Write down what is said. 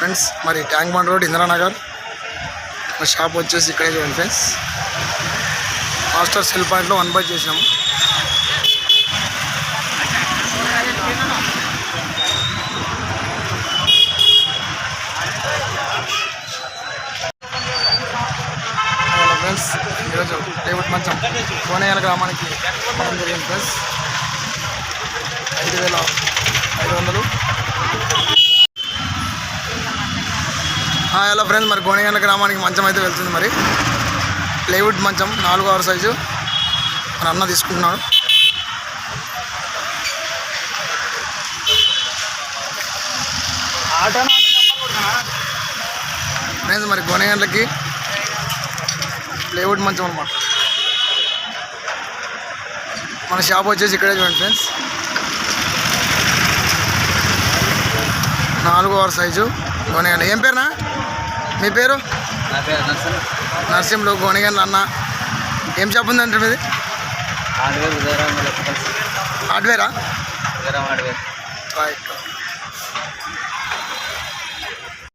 Friends మరి tank bund road Indiranagar. మా shop వచ్చేసి ఇక్కడే చూడండి ఫ్రెండ్స్. మాస్టర్ సెల్ పాయింట్లో వన్ బై చేసినాము ఫ్రెండ్స్ ఈరోజు డేవిడ్ మంచం కోనయాల గ్రామానికి జరిగింది ఫ్రెండ్స్. ఐదు వేల ఐదు వందలు. హలో ఫ్రెండ్స్ మరి గోనెగండ్ల గ్రామానికి మంచం అయితే వెళ్తుంది మరి. ప్లేవుడ్ మంచం నాలుగు ఆరు సైజు మన అన్న తీసుకుంటున్నాడు. ఫ్రెండ్స్ మరి గోనెగండ్లకి ప్లేవుడ్ మంచం అనమాట మన షాప్ వచ్చేసి ఇక్కడే చూడండి ఫ్రెండ్స్ నాలుగు ఆరు సైజు గోనెగండ ఏం పేరునా మీ పేరు? నా పేరు నర్సింహులు అన్న. ఏం షాప్ ఉందంటే మీది? హార్డ్వేర్ ఉదయరామ్ హార్డ్వేరా? ఉదయరామ్ హార్డ్వేర్. రైట్